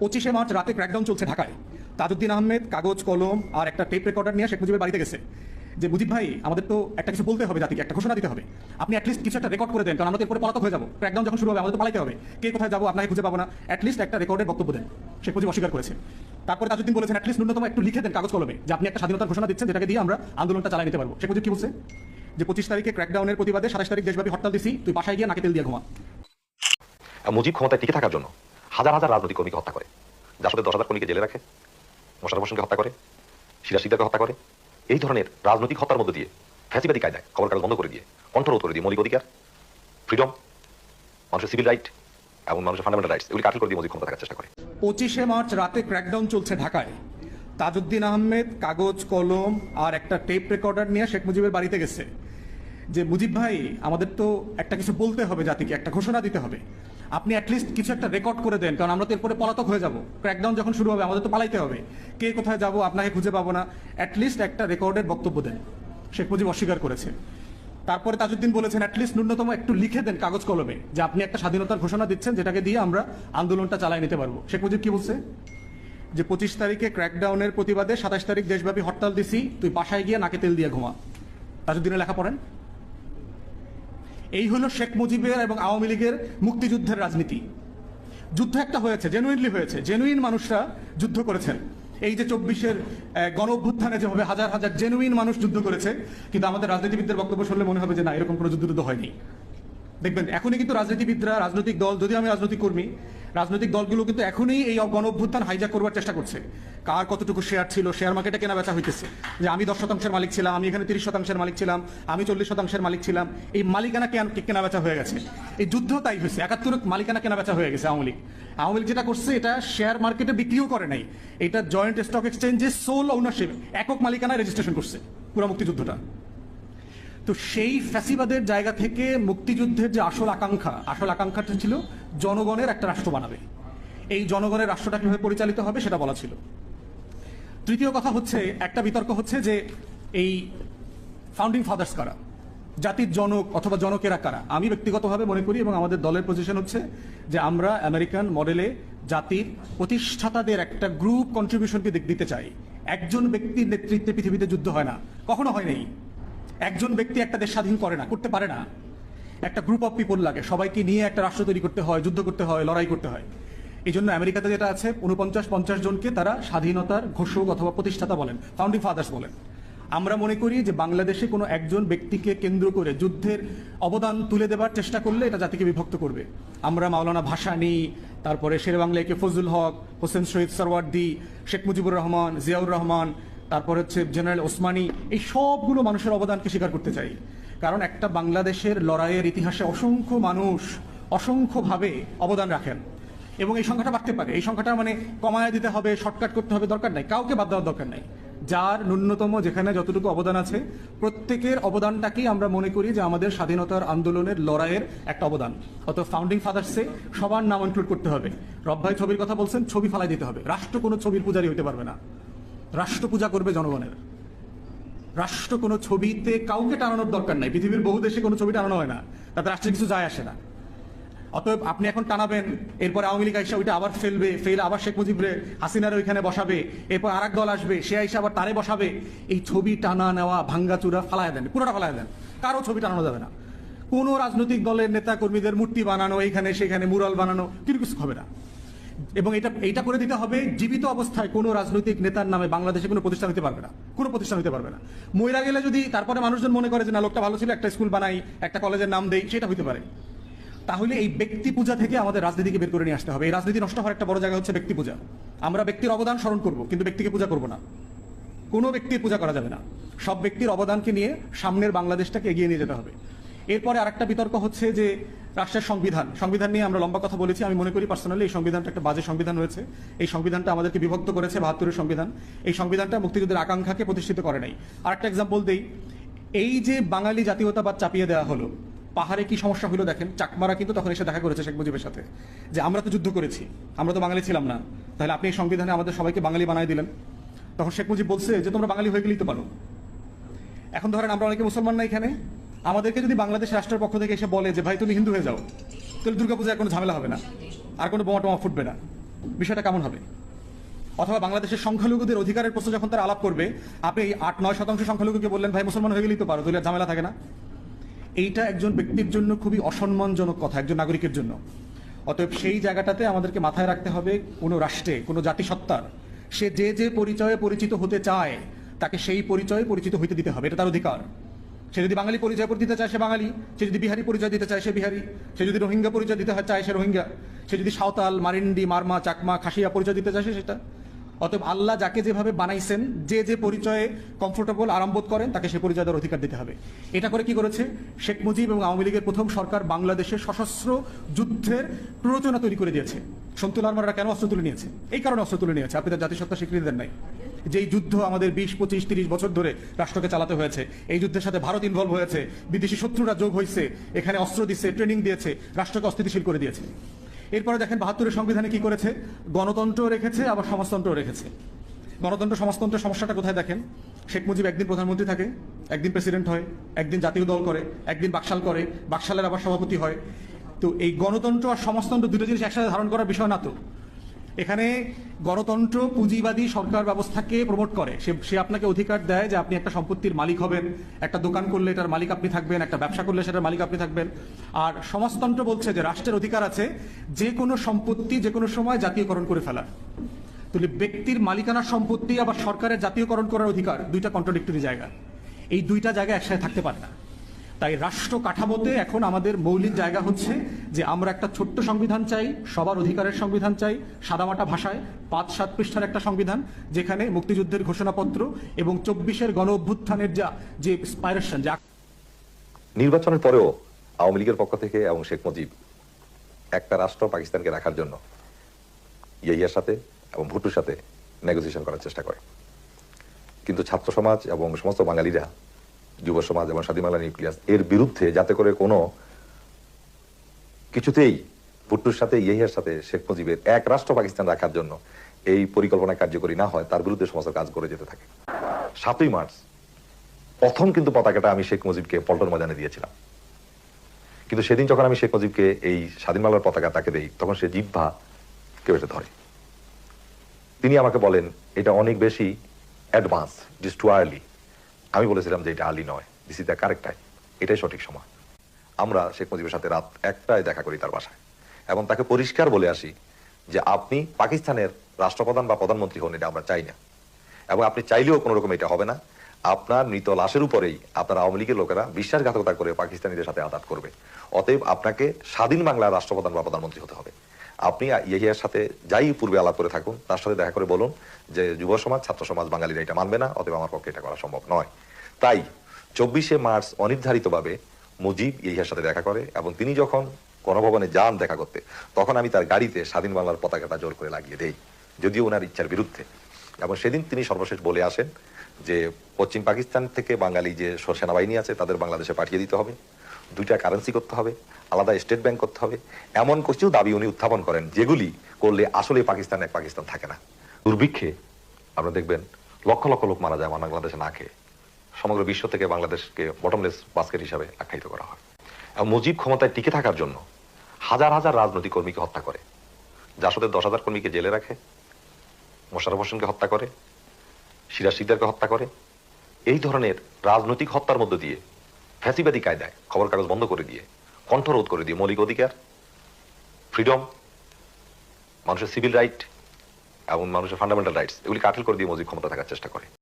পঁচিশে মার্চ রাতে ক্র্যাকডাউন চলছে ঢাকায়। তাজউদ্দিন আহমেদ, কাগজ, কলম আর একটা টেপ রেকর্ডার নিয়ে শেখ মুজিবের বাড়িতে গেছে। যে মুজিব ভাই, আমাদের তো একটা কিছু বলতে হবে জাতিকে, একটা ঘোষণা দিতে হবে। আপনি অ্যাটলিস্ট কিছু একটা রেকর্ড করে দেন, কারণ আমরা এরপরে পলাতক হয়ে যাব। ক্র্যাকডাউন যখন শুরু হবে, আমাদের পালাইতে হবে। কে কোথায় যাব, আপনাকে খুঁজে পাবো না। অ্যাটলিস্ট একটা রেকর্ডের বক্তব্য দেন। শেখ মুজিব অস্বীকার করেছে। তারপরে তাজউদ্দিন বলেছেন অ্যাটলিস্ট ন্যূনতম একটু লিখে দেন কাগজ, কলমে, যে আপনি একটা স্বাধীনতার ঘোষণা দিচ্ছেন, যেটাকে দিয়ে আমরা আন্দোলনটা চালাই নিতে পারব। শেখ মুজিব কি বলছে? যে পঁচিশ তারিখে ক্র্যাকডাউনের প্রতিবাদে সাতাশ তারিখ দেশব্যাপী হরতাল দিছি, তুই বাসায় গিয়ে নাকে তেল দিয়ে ঘুমা। মুজিব ক্ষমতায় টিকে থাকার জন্য। হাজার হাজার রাজনৈতিক কর্মীকে হত্যা করে। সাথে দশ হাজার কর্মীকে জেলে রাখে মোশারফ হোসেনকে হত্যা করে, সিরাজ সিদ্দাকে হত্যা করে, এই ধরনের রাজনৈতিক হত্যার মধ্যে দিয়ে ফ্যাসিবাদী কায়দায় খবর কাগজ বন্ধ করে দিয়ে কণ্ঠরোধ করে দিয়ে মৌলিক অধিকার, ফ্রিডম, মানুষের সিভিল রাইট এবং মানুষের ফান্ডামেন্টাল রাইটস এগুলি করে দিয়ে মুজিব ক্ষমতা থাকার চেষ্টা করে। পঁচিশে মার্চ রাতে ক্র্যাকডাউন চলছে ঢাকায়। তাজউদ্দিন আহমেদ, কাগজ, কলম আর একটা টেপ রেকর্ডার নিয়ে শেখ মুজিবের বাড়িতে গেছে। যে মুজিব ভাই, আমাদের তো একটা কিছু বলতে হবে জাতিকে, একটা ঘোষণা দিতে হবে। আপনি অ্যাটলিস্ট কিছু একটা রেকর্ড করে দেন, কারণ আমরা তো এরপরে পলাতক হয়ে যাব। ক্র্যাকডাউন যখন শুরু হবে, আমাদের তো পালাইতে হবে। কে কোথায় যাব, আপনাকে খুঁজে পাবো না। অ্যাটলিস্ট একটা রেকর্ডের বক্তব্য দেন। শেখ মুজিব অস্বীকার করেছে তারপরে তাজউদ্দিন বলেছেন অ্যাটলিস্ট ন্যূনতম একটু লিখে দেন কাগজ কলমে, যে আপনি একটা স্বাধীনতার ঘোষণা দিচ্ছেন, যেটাকে দিয়ে আমরা আন্দোলনটা চালাই নিতে পারব। শেখ মুজিব কি বলছে? যে পঁচিশ তারিখে ক্র্যাকডাউনের প্রতিবাদে সাতাশ তারিখ দেশব্যাপী হরতাল দিছি, তুই বাসায় গিয়ে নাকে তেল দিয়ে ঘুমা। তাজউদ্দিনের লেখা পড়েন। এই হলো শেখ মুজিবের এবং আওয়ামী লীগের মুক্তিযুদ্ধের রাজনীতি। যুদ্ধ একটা হয়েছে জেনুইনলি হয়েছে। জেনুইন মানুষরা যুদ্ধ করেছেন। এই যে চব্বিশের গণ অভ্যুত্থানে যেভাবে হাজার হাজার জেনুইন মানুষ যুদ্ধ করেছে, কিন্তু আমাদের রাজনীতিবিদদের বক্তব্য শুনলে মনে হবে যে না, এরকম কোনো যুদ্ধ হয়নি। দেখবেন, এখনই কিন্তু রাজনীতিবিদরা, রাজনৈতিক দল, যদি আমি রাজনৈতিক কর্মী রাজনৈতিক দলগুলো কিন্তু এখনই এই গণ অভ্যুত্থান হাইজাক করবার চেষ্টা করছে। কার কতটুকু শেয়ার ছিল শেয়ার মার্কেটে কেনা বেচা হইতেছে? যে আমি দশ শতাংশের মালিক ছিলাম, আমি এখানে তিরিশ শতাংশের মালিক ছিলাম, আমি চল্লিশ শতাংশের মালিক ছিলাম, এই মালিকানা কেন- বেচা হয়ে গেছে? এই যুদ্ধ তাই হয়েছে। একাত্তর মালিকানা কেনা বেচা হয়ে গেছে আওয়ামী লীগ। আওয়ামী লীগ যেটা করছে, এটা শেয়ার মার্কেটে বিক্রিও করে নাই। এটা জয়েন্ট স্টক এক্সচেঞ্জে সোল ওনারশিপ একক মালিকানায় রেজিস্ট্রেশন করছে পুরো মুক্তিযুদ্ধটা। তো সেই ফ্যাসিবাদের জায়গা থেকে মুক্তিযুদ্ধের যে আসল আকাঙ্ক্ষা, আসল আকাঙ্ক্ষাটা ছিল জনগণের একটা রাষ্ট্র বানাবে। এই জনগণের রাষ্ট্রটা কীভাবে পরিচালিত হবে সেটা বলা ছিল। তৃতীয় কথা হচ্ছে, একটা বিতর্ক হচ্ছে যে এই ফাউন্ডিং ফাদার্স কারা? জাতির জনক অথবা জনকেরা কারা? আমি ব্যক্তিগতভাবে মনে করি এবং আমাদের দলের পজিশন হচ্ছে যে আমরা আমেরিকান মডেলে জাতির প্রতিষ্ঠাতাদের একটা গ্রুপ কন্ট্রিবিউশনকে দিতে চাই। একজন ব্যক্তির নেতৃত্বে পৃথিবীতে যুদ্ধ হয় না। কখনো হয় নাই। একজন ব্যক্তি একটা দেশ স্বাধীন করে না, করতে পারে না। একটা গ্রুপ অফ পিপল লাগে। সবাইকে নিয়ে একটা রাষ্ট্র তৈরি করতে হয়, যুদ্ধ করতে হয়, লড়াই করতে হয়। এই জন্য আমেরিকাতে যেটা আছে উনপঞ্চাশ পঞ্চাশ জনকে তারা স্বাধীনতার ঘোষক অথবা প্রতিষ্ঠাতা বলেন ফাউন্ডিং ফাদার্স বলেন। আমরা মনে করি যে বাংলাদেশে কোনো একজন ব্যক্তিকে কেন্দ্র করে যুদ্ধের অবদান তুলে দেবার চেষ্টা করলে এটা জাতিকে বিভক্ত করবে। আমরা মাওলানা ভাসানী, তারপরে শেরবাংলা একে ফজলুল হক, হোসেন শহীদ সরওয়ার্দি, শেখ মুজিবুর রহমান, জিয়াউর রহমান তারপর হচ্ছে জেনারেল ওসমানী, এই সবগুলো মানুষের অবদানকে স্বীকার করতে চাই। কারণ একটা বাংলাদেশের লড়াইয়ের ইতিহাসে অসংখ্য মানুষ অসংখ্যভাবে অবদান রাখেন। এবং এই সংখ্যাটা বাড়তে পারে। এই সংখ্যাটা মানে কমায় দিতে হবে, শর্টকাট করতে হবে, দরকার নাই। কাউকে বাদ দেওয়ার দরকার নাই। যার ন্যূনতম যেখানে যতটুকু অবদান আছে, প্রত্যেকের অবদানটাকেই আমরা মনে করি যে আমাদের স্বাধীনতার আন্দোলনের লড়াইয়ের একটা অবদান। অত ফাউন্ডিং ফাদার্সে সবার নাম ইনক্লুড করতে হবে। রব্বাই ছবির কথা বলছেন, ছবি ফালাই দিতে হবে। রাষ্ট্র কোনো ছবির পূজারি হইতে পারবে না। রাষ্ট্র পূজা করবে জনগণের। রাষ্ট্র কোনো ছবিতে কাউকে টানানোর দরকার নাই। পৃথিবীর বহু দেশে কোনো ছবি টানানো হয় না। তাতে রাষ্ট্রের কিছু যায় আসে না। অতএব আপনি এখন টানাবেন, এরপর আওয়ামী লীগ আইসা ওইটা আবার ফেলবে, ফেল আবার শেখ মুজিবরে, হাসিনার ওইখানে বসাবে, এরপর আর দল আসবে, সে আইসা আবার তারে বসাবে। এই ছবি টানা নেওয়া, ভাঙ্গাচুরা ফালায় দেন, পুরোটা ফালায় দেন। কারও ছবি টানানো যাবে না। কোনো রাজনৈতিক দলের নেতা কর্মীদের মূর্তি বানানো এইখানে সেখানে মুরাল বানানো কিছু হবে না। এবং এটা, এইটা করে দিতে হবে, জীবিত অবস্থায় কোনো রাজনৈতিক নেতার নামে বাংলাদেশে কোনো প্রতিষ্ঠান হতে পারবে না। কোনো প্রতিষ্ঠান হতে পারবে না। মহিলা গেলে যদি তারপরে মানুষজন মনে করে যে, না, লোকটা ভালো ছিল, একটা স্কুল বানাই, একটা কলেজের নাম দেই, সেটা হতে পারে। তাহলে এই ব্যক্তি পূজা থেকে আমাদের রাজনীতিকে বের করে নিয়ে আসতে হবে। এই রাজনীতি নষ্ট হওয়ার একটা বড় জায়গা হচ্ছে ব্যক্তি পূজা। আমরা ব্যক্তির অবদান স্মরণ করব, কিন্তু ব্যক্তিকে পূজা করব না। কোনো ব্যক্তির পূজা করা যাবে না। সব ব্যক্তির অবদানকে নিয়ে সামনের বাংলাদেশটাকে এগিয়ে নিয়ে যেতে হবে। এরপরে আরেকটা বিতর্ক হচ্ছে যে রাষ্ট্রের সংবিধান সংবিধান নিয়ে আমরা লম্বা কথা বলেছি, আমি মনে করি পার্সোনালি এই সংবিধানটা একটা বাজে সংবিধান রয়েছে। এই সংবিধানটা আমাদেরকে বিভক্ত করেছে বাহাত্তরের সংবিধান। এই সংবিধানটা মুক্তিযুদ্ধের আকাঙ্ক্ষাকে প্রতিষ্ঠিত করে নাই। আরেকটা এক্সাম্পল দেই, এই যে বাঙালি জাতীয়তাবাদ চাপিয়ে দেওয়া হলো, পাহাড়ে কি সমস্যা হলো দেখেন? চাকমারা কিন্তু তখন এসে দেখা করেছে শেখ মুজিবের সাথে, যে আমরা তো যুদ্ধ করেছি, আমরা তো বাঙালি ছিলাম না। তাহলে আপনি এই সংবিধানে আমাদের সবাইকে বাঙালি বানাই দিলেন। তখন শেখ মুজিব বলছে যে তোমরা বাঙালি হয়ে গেলেই তো পারো। এখন ধরেন আমরা অনেকে মুসলমান না এখানে? আমাদেরকে যদি বাংলাদেশ রাষ্ট্রের পক্ষ থেকে এসে বলে যে, ভাই, তুমি হিন্দু হয়ে যাও, তাহলে দুর্গাপূজায় কোনো ঝামেলা হবে না। আর কোনো বোমা টোমা ফুটবে না। বিষয়টা কেমন হবে? অথবা বাংলাদেশের সংখ্যালঘুদের অধিকারের প্রশ্ন যখন তারা আলাপ করবে, আপনি এই আট, নয় শতাংশ সংখ্যালঘুকে বললেন, ভাই, মুসলমান হয়ে গেলেই তো পারো দলীয় ঝামেলা থাকে না? এইটা একজন ব্যক্তির জন্য খুবই অসম্মানজনক কথা, একজন নাগরিকের জন্য। অতএব সেই জায়গাটাতে আমাদেরকে মাথায় রাখতে হবে কোনো রাষ্ট্রে, কোনো জাতিসত্তার। সে যে যে পরিচয়ে পরিচিত হতে চায়, তাকে সেই পরিচয়ে পরিচিত হইতে দিতে হবে, এটা তার অধিকার। সে যদি বাঙালি পরিচয় দিতে চায় সে বাঙালি, সে যদি বিহারি পরিচয় দিতে চায় সে বিহারি, সে যদি রোহিঙ্গা পরিচয় দিতে চায় সে রোহিঙ্গা, সে যদি সাঁওতাল, মারিন্ডি, মারমা, চাকমা, খাসিয়া পরিচয় দিতে চায় সেটা। অতএব আল্লাহ যাকে যেভাবে বানাইছেন, যে যে পরিচয়ে কমফোর্টেবল বোধ করেন, তাকে সে পরিচয় দেওয়ার অধিকার দিতে হবে। এটা করে কি করেছে? শেখ মুজিব এবং আওয়ামী লীগের প্রথম সরকার বাংলাদেশের সশস্ত্র যুদ্ধের প্ররোচনা তৈরি করে দিয়েছে। সন্তুল আরমারা কেন অস্ত্র তুলে নিয়েছে? এই কারণে অস্ত্র তুলে নিয়েছে। আপনি তার জাতিসত্তা স্বীকৃতি দেন নাই। যেই যুদ্ধ আমাদের বিশ, পঁচিশ, তিরিশ বছর ধরে রাষ্ট্রকে চালাতে হয়েছে, এই যুদ্ধের সাথে ভারত ইনভলভ হয়েছে, বিদেশি শত্রুরা যোগ হয়েছে, এখানে অস্ত্র দিচ্ছে ট্রেনিং দিয়েছে, রাষ্ট্রকে অস্থিতিশীল করে দিয়েছে। এরপরে দেখেন বাহাত্তরের সংবিধানে কি করেছে? গণতন্ত্র রেখেছে, আবার সমাজতন্ত্র রেখেছে। গণতন্ত্র, সমাজতন্ত্রের সমস্যাটা কোথায় দেখেন? শেখ মুজিব একদিন প্রধানমন্ত্রী থাকে, একদিন প্রেসিডেন্ট হয়, একদিন জাতীয় দল করে, একদিন বাকশাল করে, বাকশালের আবার সভাপতি হয়। তো এই গণতন্ত্র আর সমাজতন্ত্র দুটো জিনিস একসাথে ধারণ করার বিষয় না তো। এখানে গণতন্ত্র পুঁজিবাদী সরকার ব্যবস্থাকে প্রমোট করে। সে সে আপনাকে অধিকার দেয় যে আপনি একটা সম্পত্তির মালিক হবেন, একটা দোকান করলে এটার মালিক আপনি থাকবেন, একটা ব্যবসা করলে সেটার মালিক আপনি থাকবেন। আর সমাজতন্ত্র বলছে যে রাষ্ট্রের অধিকার আছে যে কোনো সম্পত্তি যে কোনো সময় জাতীয়করণ করে ফেলার। তাহলে ব্যক্তির মালিকানার সম্পত্তি আবার সরকারের জাতীয়করণ করার অধিকার দুইটা কন্ট্রাডিক্টরি জায়গা। এই দুইটা জায়গা একসাথে থাকতে পারে না। তাই রাষ্ট্র কাঠামোতে এখন আমাদের মৌলিক জায়গা হচ্ছে যে আমরা একটা ছোট্ট সংবিধান চাই, সবার অধিকারের সংবিধান চাই, সাদামাটা ভাষায়, পাঁচ, সাত পৃষ্ঠার একটা সংবিধান, যেখানে মুক্তিযুদ্ধের ঘোষণাপত্র এবং চব্বিশের গণ অভ্যুত্থানের যা, যে স্পাইরেশন যা নির্বাচনের পরেও আওয়ামী লীগের পক্ষ থেকে এবং শেখ মুজিব একটা রাষ্ট্র পাকিস্তানকে রাখার জন্য ইয়াইয়ার সাথে এবং ভুট্টোর সাথে নেগোসিয়েশন করার চেষ্টা করে। কিন্তু ছাত্র সমাজ এবং সমস্ত বাঙালিরা যুব সমাজ এবং স্বাধীন বাংলা নিউক্লিয়াস এর বিরুদ্ধে, যাতে করে কোনো কিছুতেই ভুট্টোর সাথে, ইয়াহিয়ার সাথে শেখ মুজিবের এক রাষ্ট্র পাকিস্তান রাখার জন্য এই পরিকল্পনা কার্যকরী না হয়, তার বিরুদ্ধে সমস্ত কাজ করে যেতে থাকে। সাতই মার্চ, প্রথম কিন্তু পতাকাটা আমি শেখ মুজিবকে পল্টন ময়দানে দিয়েছিলাম। কিন্তু সেদিন যখন আমি শেখ মুজিবকে এই স্বাধীন বাংলার পতাকা তাকে দেই, তখন সে জিহ্বা কেউ এটা ধরে। তিনি আমাকে বলেন, এটা অনেক বেশি অ্যাডভান্স ডিস টু আর্লি আমি বলেছিলাম যে এটা আর্লি নয়। This is the correct time এটাই সঠিক সময়। আমরা শেখ মুজিবের সাথে রাত একটায় দেখা করি তার বাসায়। এবং তাকে পরিষ্কার বলে আসি যে আপনি পাকিস্তানের রাষ্ট্রপ্রধান বা প্রধানমন্ত্রী হন, এটা আমরা চাই না। এবং আপনি চাইলেও কোনো রকম এটা হবে না। আপনার মৃত লাশের উপরেই আপনার আওয়ামী লীগের লোকেরা বিশ্বাসঘাতকতা করে পাকিস্তানিদের সাথে আঘাত করবে। অতএব আপনাকে স্বাধীন বাংলার রাষ্ট্রপ্রধান বা প্রধানমন্ত্রী হতে হবে। আপনি ইয়াহিয়ার সাথে যাই পূর্বে আলাপ করে থাকুন, তার সাথে দেখা করে বলুন যে যুব সমাজ, ছাত্র সমাজ বাঙালিরা এটা মানবে না, অতএব আমার পক্ষে এটা করা সম্ভব নয়। তাই চব্বিশে মার্চ অনির্ধারিতভাবে মুজিব ইয়াহিয়ার সাথে দেখা করে এবং তিনি যখন গণভবনে যান দেখা করতে, তখন আমি তার গাড়িতে স্বাধীন বাংলার পতাকাটা জোর করে লাগিয়ে দেই, যদিও ওনার ইচ্ছার বিরুদ্ধে। এবং সেদিন তিনি সর্বশেষ বলে আসেন যে পশ্চিম পাকিস্তান থেকে বাঙালি যে সেনাবাহিনী আছে, তাদের বাংলাদেশে পাঠিয়ে দিতে হবে। দুইটা কারেন্সি করতে হবে, আলাদা স্টেট ব্যাংক করতে হবে। এমন কিছু দাবি উনি উত্থাপন করেন, যেগুলি করলে আসলে পাকিস্তান এক পাকিস্তান থাকে না। দুর্ভিক্ষে আপনারা দেখবেন লক্ষ লক্ষ লোক মারা যায়, বাংলাদেশে না খেয়ে। সমগ্র বিশ্ব থেকে বাংলাদেশকে বটমলেস বাস্কেট হিসাবে আখ্যায়িত করা হয়। এবং মুজিব ক্ষমতায় টিকে থাকার জন্য হাজার হাজার রাজনৈতিক কর্মীকে হত্যা করে। জাসদের দশ হাজার কর্মীকে জেলে রাখে মোশারফ হোসেনকে হত্যা করে, সিরাজ সিকদারকে হত্যা করে। এই ধরনের রাজনৈতিক হত্যার মধ্য দিয়ে ফ্যাসিবাদী কায়দায় খবর কাগজ বন্ধ করে দিয়ে কণ্ঠরোধ করে দিয়ে মৌলিক অধিকার ফ্রিডম মানুষের সিভিল রাইট এবং মানুষের ফান্ডামেন্টাল রাইটস এগুলি কাঠেল করে দিয়ে মজিব ক্ষমতা থাকার চেষ্টা করে।